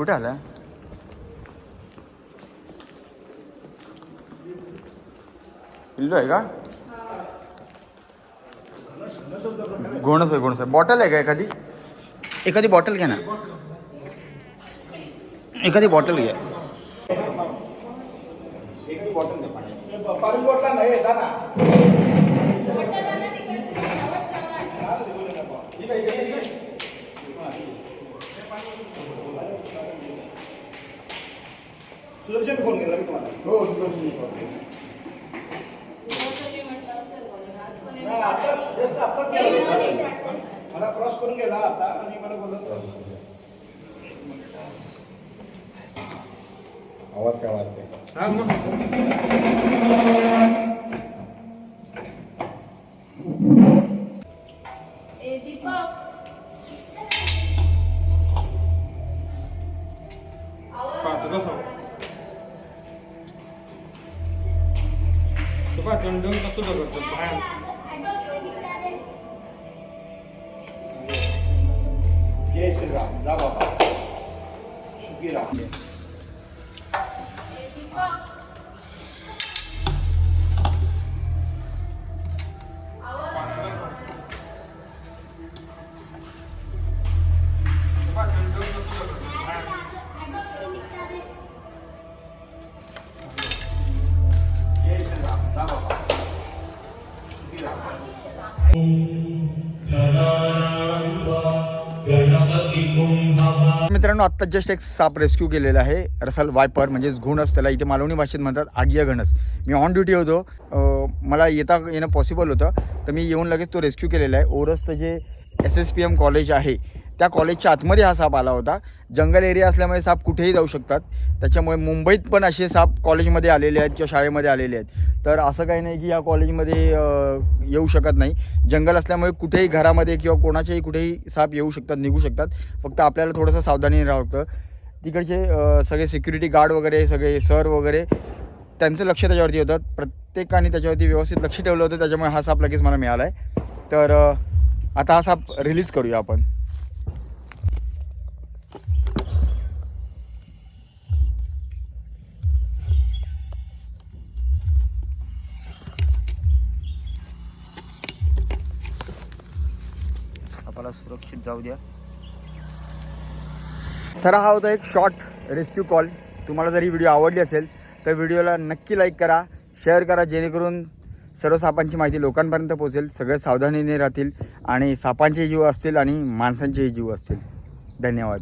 कुठे आला पिल्लू आहे का गोणस आहे गोणस आहे बॉटल आहे का एखादी एखादी बॉटल घ्या ना? एखादी बॉटल घ्या बॉटल घ्या सुदर्शन फोन केला मी तुम्हाला. हो सुदर्शन निकॉन. नाही, आता जस्ट आता केलं. मला क्रॉस करून गेला आता आणि मला बोलत आवाज काय वाजते हा मग दीपक. कसं तुका टंडन कसं बघतो बाहेर जय श्रीराम जा बाबा। सुखी राम मित्रांनो आत्ता जस्ट एक साप रेस्क्यू केलेला आहे. रसल वायपर म्हणजेच घुणस त्याला इथे मालवणी भाषेत म्हणतात आगिया घणस. मी ऑन ड्युटी होतो. मला येता येणं पॉसिबल होतं. तर मी येऊन लगेच तो रेस्क्यू केलेला आहे. ओरसचं जे S S P M college आहे त्या कॉलेजच्या आतमध्ये हा साप आला होता. जंगल एरिया असल्यामुळे साप कुठेही जाऊ शकतात. त्याच्यामुळे मुंबईत पण असे साप कॉलेजमध्ये आलेले आहेत किंवा शाळेमध्ये आलेले आहेत. तर असं काही नाही की या कॉलेजमध्ये येऊ शकत नाही. जंगल असल्यामुळे कुठेही घरामध्ये किंवा कोणाच्याही कुठेही साप येऊ शकतात निघू शकतात. फक्त आपल्याला थोडंसं सावधानी राहावं लागतं तिकडचे सगळे सिक्युरिटी गार्ड वगैरे सगळे सर वगैरे त्यांचं लक्ष त्याच्यावरती होतं. प्रत्येकाने त्याच्यावरती व्यवस्थित लक्ष ठेवलं होतं. त्याच्यामुळे हा साप लगेच मला मिळाला आहे तर आता हा साप रिलीज करूया आपण. आपल्याला सुरक्षित जाऊ द्या. तर हा होता एक शॉर्ट रेस्क्यू कॉल तुम्हाला जर ही व्हिडिओ आवडली असेल तर व्हिडिओला नक्की लाईक करा शेअर करा जेणेकरून सर्व सापांची माहिती लोकांपर्यंत पोहोचेल सगळे सावधानीने राहतील आणि सापांचे जीव असतील आणि माणसांचेही जीव असतील. धन्यवाद.